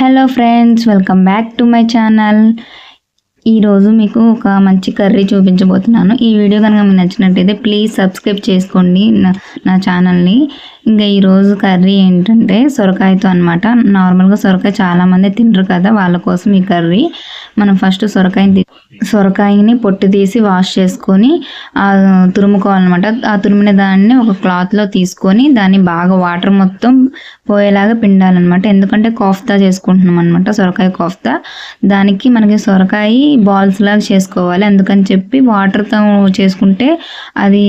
Hello friends welcome back to my channel ఈరోజు మీకు ఒక మంచి కర్రీ చూపించబోతున్నాను. ఈ వీడియో కనుక మీకు నచ్చినట్టయితే ప్లీజ్ సబ్స్క్రైబ్ చేసుకోండి నా నా ఛానల్ని ఇంకా ఈరోజు కర్రీ ఏంటంటే సొరకాయతో అనమాట నార్మల్గా సొరకాయ చాలామంది తినరు కదా వాళ్ళ కోసం ఈ కర్రీ. మనం ఫస్ట్ సొరకాయని సొరకాయని పొట్టు తీసి వాష్ చేసుకొని తురుముకోవాలన్నమాట. ఆ తురిమిన దాన్ని ఒక క్లాత్లో తీసుకొని దాన్ని బాగా వాటర్ మొత్తం పోయేలాగా పిండాలన్నమాట. ఎందుకంటే కోఫ్తా చేసుకుంటున్నాం అనమాట సొరకాయ కోఫ్తా. దానికి మనకి సొరకాయ బాల్స్ లాగా చేసుకోవాలి. అందుకని చెప్పి వాటర్తో చేసుకుంటే అది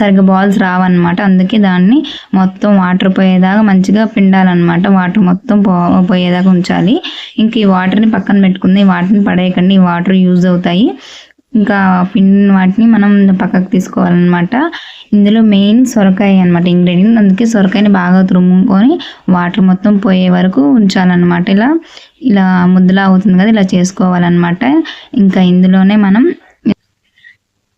సరిగ్గా బాల్స్ రావన్నమాట. అందుకే దాన్ని మొత్తం వాటర్ పోయేదాకా మంచిగా పిండాలన్నమాట. వాటర్ మొత్తం పో పోయేదాకా ఉంచాలి. ఇంక ఈ వాటర్ని పక్కన పెట్టుకుంది. వాటిని వాటర్ని పడేయకండి వాటర్ యూజ్ అవుతాయి. ఇంకా పిండిన వాటిని మనం పక్కకు తీసుకోవాలన్నమాట. ఇందులో మెయిన్ సొరకాయ అనమాట ఇంగ్రీడియంట్. అందుకే సొరకాయని బాగా తురుముకొని వాటర్ మొత్తం పోయే వరకు ఉంచాలన్నమాట. ఇలా ఇలా ముద్దలా అవుతుంది కదా ఇలా చేసుకోవాలన్నమాట. ఇంకా ఇందులోనే మనం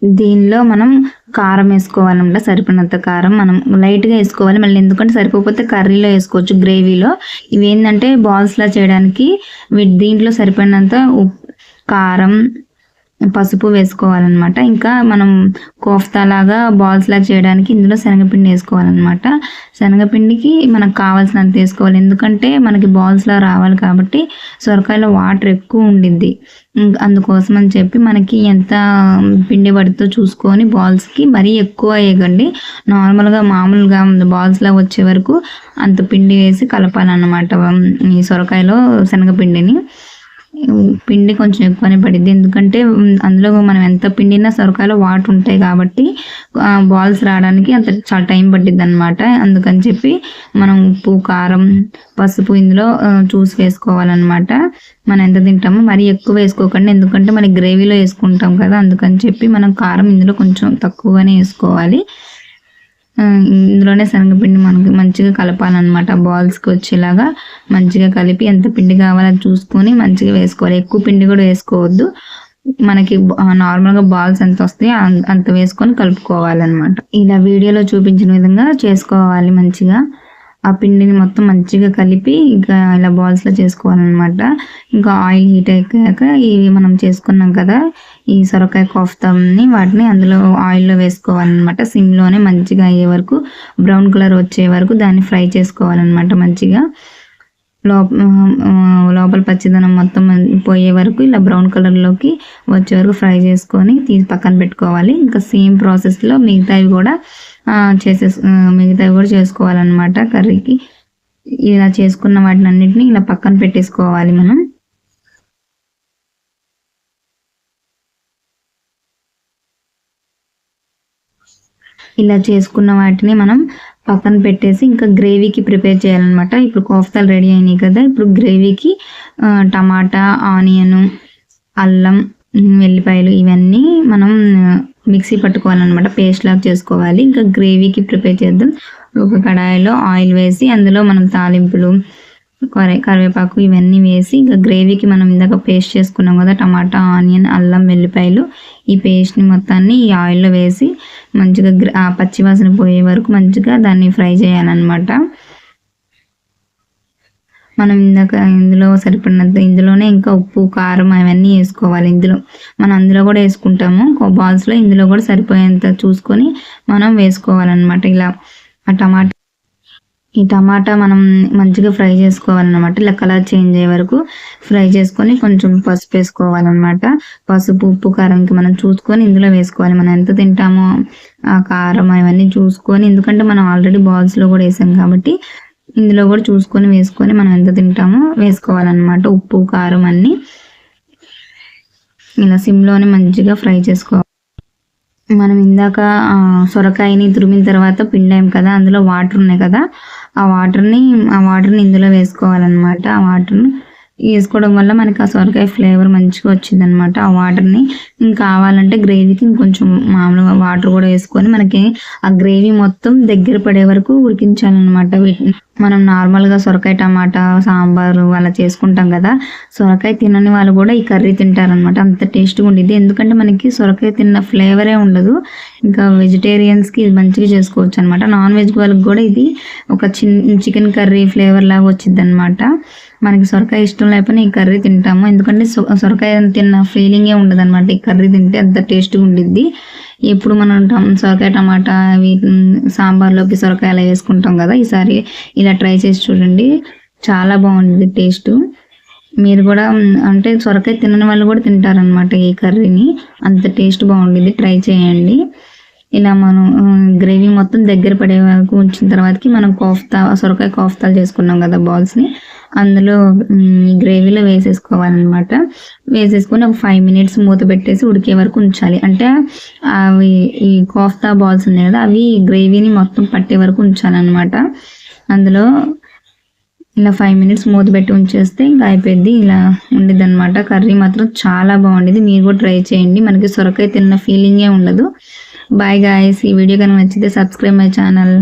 దీనిలో మనం కారం వేసుకోవాలన్నమాట సరిపడినంత కారం మనం లైట్గా వేసుకోవాలి. మళ్ళీ ఎందుకంటే సరిపోతే కర్రీలో వేసుకోవచ్చు గ్రేవీలో. ఇవి ఏంటంటే బాల్స్లా చేయడానికి వీటి దీంట్లో సరిపడినంత కారం పసుపు వేసుకోవాలన్నమాట. ఇంకా మనం కోఫ్తా లాగా బాల్స్ లాగా చేయడానికి ఇందులో శనగపిండి వేసుకోవాలన్నమాట. శనగపిండికి మనకు కావాల్సినంత వేసుకోవాలి. ఎందుకంటే మనకి బాల్స్లా రావాలి కాబట్టి సొరకాయలో వాటర్ ఎక్కువ ఉండిద్ది. అందుకోసం అని చెప్పి మనకి ఎంత పిండి పడితో చూసుకొని బాల్స్కి మరీ ఎక్కువ వేయకండి. నార్మల్గా మామూలుగా బాల్స్లా వచ్చే వరకు అంత పిండి వేసి కలపాలన్నమాట ఈ సొరకాయలో శనగపిండిని. పిండి కొంచెం ఎక్కువనే పడింది ఎందుకంటే అందులో మనం ఎంత పిండినా సొరకాయలో వాటర్ ఉంటాయి కాబట్టి బాల్స్ రావడానికి అంత చాలా టైం పట్టిద్ది అనమాట అందుకని చెప్పి మనం ఉప్పు కారం పసుపు ఇందులో చూసి వేసుకోవాలన్నమాట. మనం ఎంత తింటామో మరీ ఎక్కువ వేసుకోకండి. ఎందుకంటే మనకి గ్రేవీలో వేసుకుంటాం కదా. అందుకని చెప్పి మనం కారం ఇందులో కొంచెం తక్కువగానే వేసుకోవాలి. ఇందులోనే శనగపిండి మనకి మంచిగా కలపాలన్నమాట. బాల్స్కి వచ్చేలాగా మంచిగా కలిపి ఎంత పిండి కావాలో చూసుకొని మంచిగా వేసుకోవాలి. ఎక్కువ పిండి కూడా వేసుకోవద్దు. మనకి నార్మల్గా బాల్స్ ఎంత వస్తాయి అంత వేసుకొని కలుపుకోవాలన్నమాట. ఇలా వీడియోలో చూపించిన విధంగా చేసుకోవాలి మంచిగా. ఆ పిండిని మొత్తం మంచిగా కలిపి ఇంకా ఇలా బాల్స్లో చేసుకోవాలన్నమాట. ఇంకా ఆయిల్ హీట్ అయ్యాక ఇవి మనం చేసుకున్నాం కదా ఈ సొరకాయ కోఫ్తాని వాటిని అందులో ఆయిల్లో వేసుకోవాలన్నమాట. సిమ్లోనే మంచిగా అయ్యే వరకు బ్రౌన్ కలర్ వచ్చే వరకు దాన్ని ఫ్రై చేసుకోవాలన్నమాట మంచిగా. లోపల పచ్చిదనం మొత్తం పోయే వరకు ఇలా బ్రౌన్ కలర్లోకి వచ్చే వరకు ఫ్రై చేసుకొని తీసి పక్కన పెట్టుకోవాలి. ఇంకా సేమ్ ప్రాసెస్లో మిగతావి కూడా చేసే మిగతావి కూడా చేసుకోవాలన్నమాట కర్రీకి. ఇలా చేసుకున్న వాటిని అన్నిటిని ఇలా పక్కన పెట్టేసుకోవాలి మనం. ఇలా చేసుకున్న వాటిని మనం పక్కన పెట్టేసి ఇంకా గ్రేవీకి ప్రిపేర్ చేయాలన్నమాట. ఇప్పుడు కోఫ్తాలు రెడీ అయినాయి కదా. ఇప్పుడు గ్రేవీకి టమాటా ఆనియన్ అల్లం వెల్లిపాయలు ఇవన్నీ మనం మిక్సీ పట్టుకోవాలన్నమాట పేస్ట్ లాగా చేసుకోవాలి. ఇంకా గ్రేవీకి ప్రిపేర్ చేద్దాం. ఒక కడాయిలో ఆయిల్ వేసి అందులో మనం తాలింపులు కరే కరివేపాకు ఇవన్నీ వేసి ఇంకా గ్రేవీకి మనం ఇందాక పేస్ట్ చేసుకున్నాం కదా టమాటా ఆనియన్ అల్లం వెల్లిపాయలు ఈ పేస్ట్ని మొత్తాన్ని ఈ ఆయిల్లో వేసి మంచిగా ఆ పచ్చివాసన పోయే వరకు మంచిగా దాన్ని ఫ్రై చేయాలన్నమాట. మనం ఇందాక ఇందులో సరిపడినంత ఇందులోనే ఇంకా ఉప్పు కారం అవన్నీ వేసుకోవాలి. ఇందులో మనం అందులో కూడా వేసుకుంటాము. బాల్స్లో ఇందులో కూడా సరిపోయేంత చూసుకొని మనం వేసుకోవాలన్నమాట. ఇలా ఆ టమాటా ఈ టమాటా మనం మంచిగా ఫ్రై చేసుకోవాలన్నమాట. ఇలా కలర్ చేంజ్ అయ్యే వరకు ఫ్రై చేసుకొని కొంచెం పసుపు వేసుకోవాలన్నమాట. పసుపు ఉప్పు కారంకి మనం చూసుకొని ఇందులో వేసుకోవాలి. మనం ఎంత తింటామో ఆ కారం అవన్నీ చూసుకొని ఎందుకంటే మనం ఆల్రెడీ బాల్స్లో కూడా వేసాం కాబట్టి ఇందులో కూడా చూసుకొని వేసుకొని మనం ఎంత తింటామో వేసుకోవాలన్నమాట. ఉప్పు కారం అన్నీ ఇలా సిమ్లోనే మంచిగా ఫ్రై చేసుకోవాలి. మనం ఇందాక సొరకాయని తురిమిన తర్వాత పిండాం కదా అందులో వాటర్ ఉన్నాయి కదా ఆ వాటర్ని ఆ వాటర్ని ఇందులో వేసుకోవాలన్నమాట. ఆ వాటర్ని వేసుకోవడం వల్ల మనకి ఆ సొరకాయ ఫ్లేవర్ మంచిగా వచ్చింది అనమాట ఆ వాటర్ని. ఇంకా కావాలంటే గ్రేవీకి ఇంకొంచెం మామూలుగా వాటర్ కూడా వేసుకొని మనకి ఆ గ్రేవీ మొత్తం దగ్గర పడే వరకు ఉడికించాలన్నమాట. వీటిని మనం నార్మల్గా సొరకాయ టమాటా సాంబారు అలా చేసుకుంటాం కదా సొరకాయ తినని వాళ్ళు కూడా ఈ కర్రీ తింటారనమాట అంత టేస్ట్గా ఉండేది. ఎందుకంటే మనకి సొరకాయ తిన్న ఫ్లేవరే ఉండదు. ఇంకా వెజిటేరియన్స్కి ఇది మంచిగా చేసుకోవచ్చు అనమాట నాన్ వెజ్ వాళ్ళకి కూడా ఇది ఒక చిన్ చికెన్ కర్రీ ఫ్లేవర్ లాగా వచ్చింది అనమాట మనకి సొరకాయ ఇష్టం లేకపోయినా ఈ కర్రీ తింటాము. ఎందుకంటే సొ- సొరకాయ తిన్న ఫీలింగే ఉండదు అనమాట ఈ కర్రీ తింటే అంత టేస్ట్గా ఉండిద్ది. ఎప్పుడు మనం టం- సొరకాయ టమాటా అవి సాంబార్లోకి సొరకాయ అలా వేసుకుంటాం కదా. ఈసారి ఇలా ట్రై చేసి చూడండి. చాలా బాగుంది టేస్ట్ మీరు కూడా అంటే సొరకాయ తినని వాళ్ళు కూడా తింటారనమాట ఈ కర్రీని. అంత టేస్ట్ బాగుండేది ట్రై చేయండి. ఇలా మనం గ్రేవీ మొత్తం దగ్గర పడే వరకు ఉంచిన తర్వాతకి మనం కోఫ్తా సొరకాయ కోఫ్తాలు చేసుకున్నాం కదా బాల్స్ని అందులో ఈ గ్రేవీలో వేసేసుకోవాలన్నమాట. వేసేసుకొని ఒక ఫైవ్ మినిట్స్ మూత పెట్టేసి ఉడికే వరకు ఉంచాలి. అంటే అవి ఈ కోఫ్తా బాల్స్ ఉన్నాయి కదా అవి గ్రేవీని మొత్తం పట్టే వరకు ఉంచాలన్నమాట. అందులో ఇలా ఫైవ్ మినిట్స్ మూత పెట్టి ఉంచేస్తే ఇంకా అయిపోయింది ఇలా ఉండేది అనమాట కర్రీ మాత్రం చాలా బాగుండేది మీరు కూడా ట్రై చేయండి. మనకి సొరకాయ తిన్న ఫీలింగే ఉండదు. బాయ్ గాయస్ ఈ వీడియో కనుక నచ్చితే సబ్స్క్రైబ్ మై ఛానల్